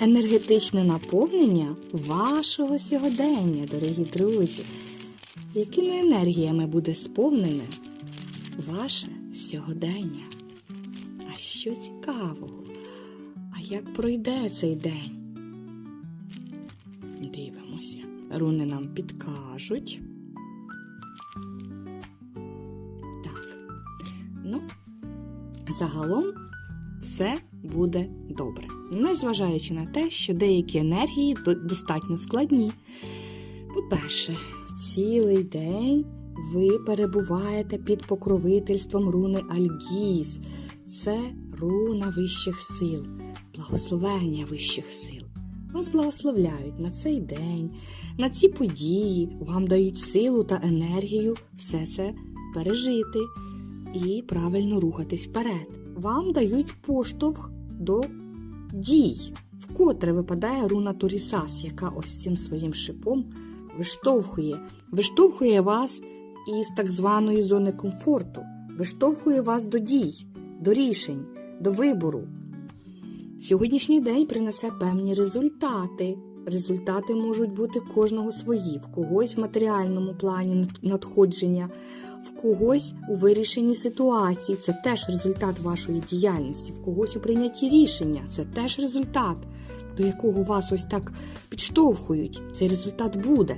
енергетичне наповнення вашого сьогодення, дорогі друзі. Якими енергіями буде сповнене ваше сьогодення? А що цікавого? А як пройде цей день? Дивимося. Руни нам підкажуть. Так. Ну, загалом все буде добре. Незважаючи на те, що деякі енергії достатньо складні. По-перше, цілий день ви перебуваєте під покровительством руни Альгіз. Це руна вищих сил, благословення вищих сил. Вас благословляють на цей день, на ці події, вам дають силу та енергію все це пережити і правильно рухатись вперед. Вам дають поштовх до дій, вкотре випадає руна Турісас, яка ось цим своїм шипом виштовхує, виштовхує вас із так званої зони комфорту, виштовхує вас до дій, до рішень, до вибору. Сьогоднішній день принесе певні результати. Результати можуть бути кожного свої, в когось в матеріальному плані надходження, в когось у вирішенні ситуації. Це теж результат вашої діяльності, в когось у прийнятті рішення. Це теж результат, до якого вас ось так підштовхують. Цей результат буде.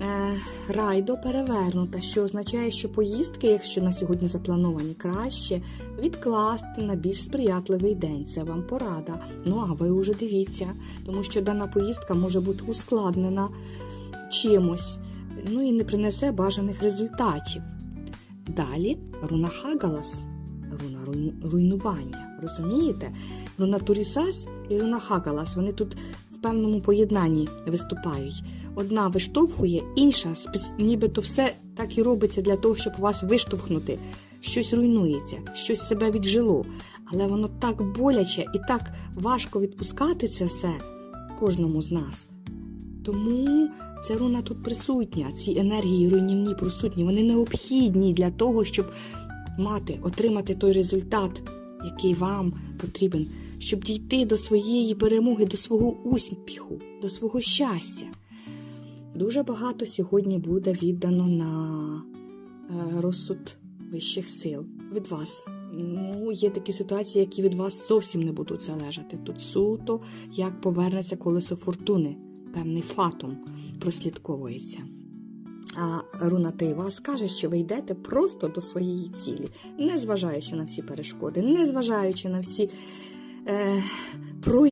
Е, райдо перевернута, що означає, що поїздки, якщо на сьогодні заплановані, краще відкласти на більш сприятливий день. Це вам порада. Ну а ви вже дивіться, тому що дана поїздка може бути ускладнена чимось, ну і не принесе бажаних результатів. Далі руна Хагалас, руна руйнування. Розумієте? Руна Турісас і руна Хагалас. Вони тут певному поєднанні виступають. Одна виштовхує, інша нібито все так і робиться для того, щоб вас виштовхнути. Щось руйнується, щось себе віджило. Але воно так боляче і так важко відпускати це все кожному з нас. Тому ця руна тут присутня, ці енергії руйнівні присутні, вони необхідні для того, щоб мати, отримати той результат, який вам потрібен, щоб дійти до своєї перемоги, до свого успіху, до свого щастя. Дуже багато сьогодні буде віддано на е, розсуд вищих сил від вас. Ну, є такі ситуації, які від вас зовсім не будуть залежати. Тут суто як повернеться колесо фортуни, певний фатум прослідковується. А руна Тейва скаже, що ви йдете просто до своєї цілі, не зважаючи на всі перешкоди, не зважаючи на всі uh,